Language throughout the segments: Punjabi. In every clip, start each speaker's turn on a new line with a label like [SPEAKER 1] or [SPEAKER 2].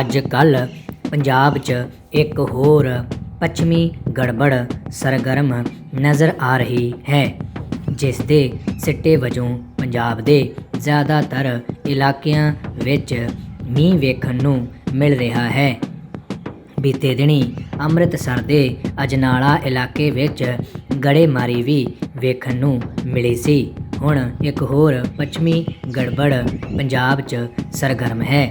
[SPEAKER 1] ਅੱਜ ਕੱਲ੍ਹ ਪੰਜਾਬ 'ਚ ਇੱਕ ਹੋਰ ਪੱਛਮੀ ਗੜਬੜ ਸਰਗਰਮ ਨਜ਼ਰ ਆ ਰਹੀ ਹੈ, ਜਿਸ ਦੇ ਸਿੱਟੇ ਵਜੋਂ ਪੰਜਾਬ ਦੇ ਜ਼ਿਆਦਾਤਰ ਇਲਾਕਿਆਂ ਵਿੱਚ ਮੀਂਹ ਵੇਖਣ ਨੂੰ ਮਿਲ ਰਿਹਾ ਹੈ। ਬੀਤੇ ਦਿਨੀ ਅੰਮ੍ਰਿਤਸਰ ਦੇ ਅਜਨਾਲਾ ਇਲਾਕੇ ਵਿੱਚ ਗੜੇਮਾਰੀ ਵੀ ਵੇਖਣ ਨੂੰ ਮਿਲੀ ਸੀ। ਹੁਣ ਇੱਕ ਹੋਰ ਪੱਛਮੀ ਗੜਬੜ ਪੰਜਾਬ 'ਚ ਸਰਗਰਮ ਹੈ।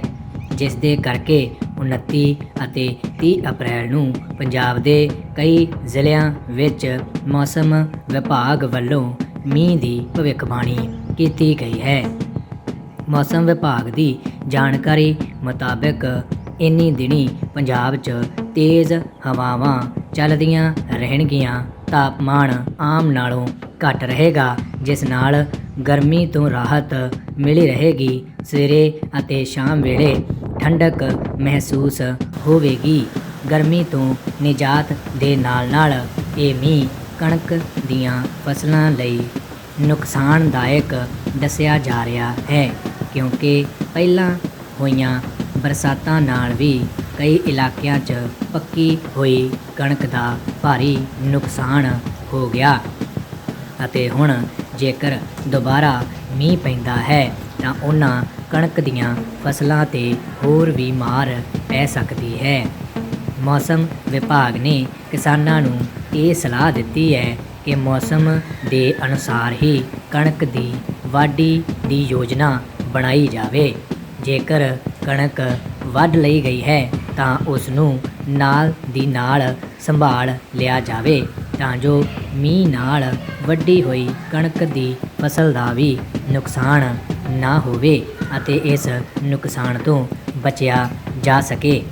[SPEAKER 1] ਜਿਸ ਦੇ ਕਰਕੇ 29 ਅਤੇ 30 ਅਪ੍ਰੈਲ ਨੂੰ ਪੰਜਾਬ ਦੇ ਕਈ ਜ਼ਿਲ੍ਹਿਆਂ ਵਿੱਚ ਮੌਸਮ ਵਿਭਾਗ ਵੱਲੋਂ ਮੀਂਹ ਦੀ ਭਵਿੱਖਬਾਣੀ ਕੀਤੀ ਗਈ ਹੈ। ਮੌਸਮ ਵਿਭਾਗ ਦੀ ਜਾਣਕਾਰੀ ਮੁਤਾਬਕ ਇੰਨੀ ਦਿਨੀ ਪੰਜਾਬ 'ਚ ਤੇਜ਼ ਹਵਾਵਾਂ ਚੱਲਦੀਆਂ ਰਹਿਣਗੀਆਂ। ਤਾਪਮਾਨ ਆਮ ਨਾਲੋਂ ਘੱਟ ਰਹੇਗਾ, ਜਿਸ ਨਾਲ ਗਰਮੀ ਤੋਂ ਰਾਹਤ ਮਿਲੀ ਰਹੇਗੀ। ਸਵੇਰੇ ਅਤੇ ਸ਼ਾਮ ਵੇਲੇ ਠੰਡਕ ਮਹਿਸੂਸ ਹੋਵੇਗੀ। ਗਰਮੀ ਤੋਂ ਨਿਜਾਤ ਦੇ ਨਾਲ-ਨਾਲ ਇਹ ਮੀਂਹ ਕਣਕ ਦੀਆਂ ਫਸਲਾਂ ਲਈ ਨੁਕਸਾਨਦਾਇਕ ਦੱਸਿਆ ਜਾ ਰਿਹਾ ਹੈ, ਕਿਉਂਕਿ ਪਹਿਲਾਂ ਹੋਈਆਂ ਬਰਸਾਤਾਂ ਨਾਲ ਵੀ ਕਈ ਇਲਾਕਿਆਂ 'ਚ ਪੱਕੀ ਹੋਈ ਕਣਕ ਦਾ ਭਾਰੀ ਨੁਕਸਾਨ ਹੋ ਗਿਆ। ਅਤੇ ਹੁਣ ਜੇਕਰ ਦੁਬਾਰਾ ਮੀਂਹ ਪੈਂਦਾ ਹੈ ਤਾਂ ਉਹਨਾਂ ਕਣਕ ਦੀਆਂ ਫਸਲਾਂ ਤੇ ਹੋਰ ਵੀ ਮਾਰ ਪੈ ਸਕਦੀ ਹੈ। ਮੌਸਮ ਵਿਭਾਗ ਨੇ ਕਿਸਾਨਾਂ ਨੂੰ ਇਹ ਸਲਾਹ ਦਿੱਤੀ ਹੈ ਕਿ ਮੌਸਮ ਦੇ ਅਨੁਸਾਰ ਹੀ ਕਣਕ ਦੀ ਵਾਢੀ ਦੀ ਯੋਜਨਾ ਬਣਾਈ ਜਾਵੇ। ਜੇਕਰ ਕਣਕ ਵੱਢ ਲਈ ਗਈ ਹੈ, ਤਾਂ ਉਸ ਨੂੰ ਨਾਲ ਦੀ ਨਾਲ ਸੰਭਾਲ ਲਿਆ ਜਾਵੇ, ਤਾਂ ਜੋ ਮੀਂਹ ਨਾਲ ਵੱਢੀ ਹੋਈ ਕਣਕ ਦੀ ਫਸਲ ਦਾ ਵੀ ਨੁਕਸਾਨ ਨਾ ਹੋਵੇ ਅਤੇ ਇਸ ਨੁਕਸਾਨ ਤੋਂ ਬਚਿਆ ਜਾ ਸਕੇ।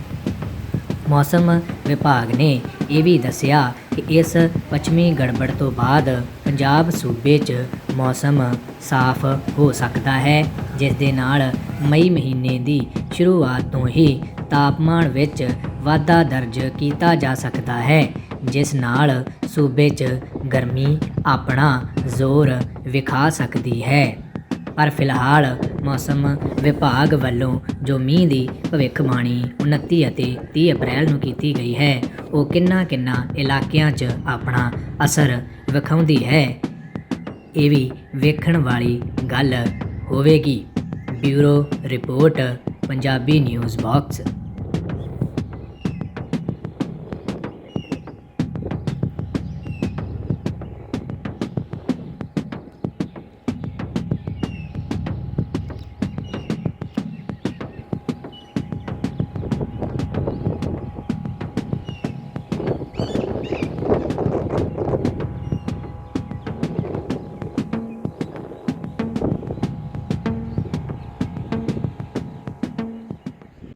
[SPEAKER 1] ਮੌਸਮ ਵਿਭਾਗ ਨੇ ਇਹ ਵੀ ਦੱਸਿਆ ਕਿ ਇਸ ਪੱਛਮੀ ਗੜਬੜ ਤੋਂ ਬਾਅਦ ਪੰਜਾਬ ਸੂਬੇ 'ਚ ਮੌਸਮ ਸਾਫ਼ ਹੋ ਸਕਦਾ ਹੈ, ਜਿਸ ਦੇ ਨਾਲ ਮਈ ਮਹੀਨੇ ਦੀ ਸ਼ੁਰੂਆਤ ਤੋਂ ਹੀ ਤਾਪਮਾਨ ਵਿੱਚ ਵਾਧਾ ਦਰਜ ਕੀਤਾ ਜਾ ਸਕਦਾ ਹੈ, ਜਿਸ ਨਾਲ ਸੂਬੇ 'ਚ ਗਰਮੀ ਆਪਣਾ ਜ਼ੋਰ ਵਿਖਾ ਸਕਦੀ ਹੈ। ਪਰ ਫਿਲਹਾਲ ਮੌਸਮ ਵਿਭਾਗ ਵੱਲੋਂ ਜੋ ਮੀਂਹ ਦੀ ਭਵਿੱਖਬਾਣੀ 29 ਅਤੇ 30 ਅਪ੍ਰੈਲ ਨੂੰ ਕੀਤੀ ਗਈ ਹੈ, ਉਹ ਕਿੰਨਾ ਕਿੰਨਾ ਇਲਾਕਿਆਂ 'ਚ ਆਪਣਾ ਅਸਰ ਵਿਖਾਉਂਦੀ ਹੈ, ਇਹ ਵੀ ਵੇਖਣ ਵਾਲੀ ਗੱਲ ਹੋਵੇਗੀ। Bureau report, Punjabi news box.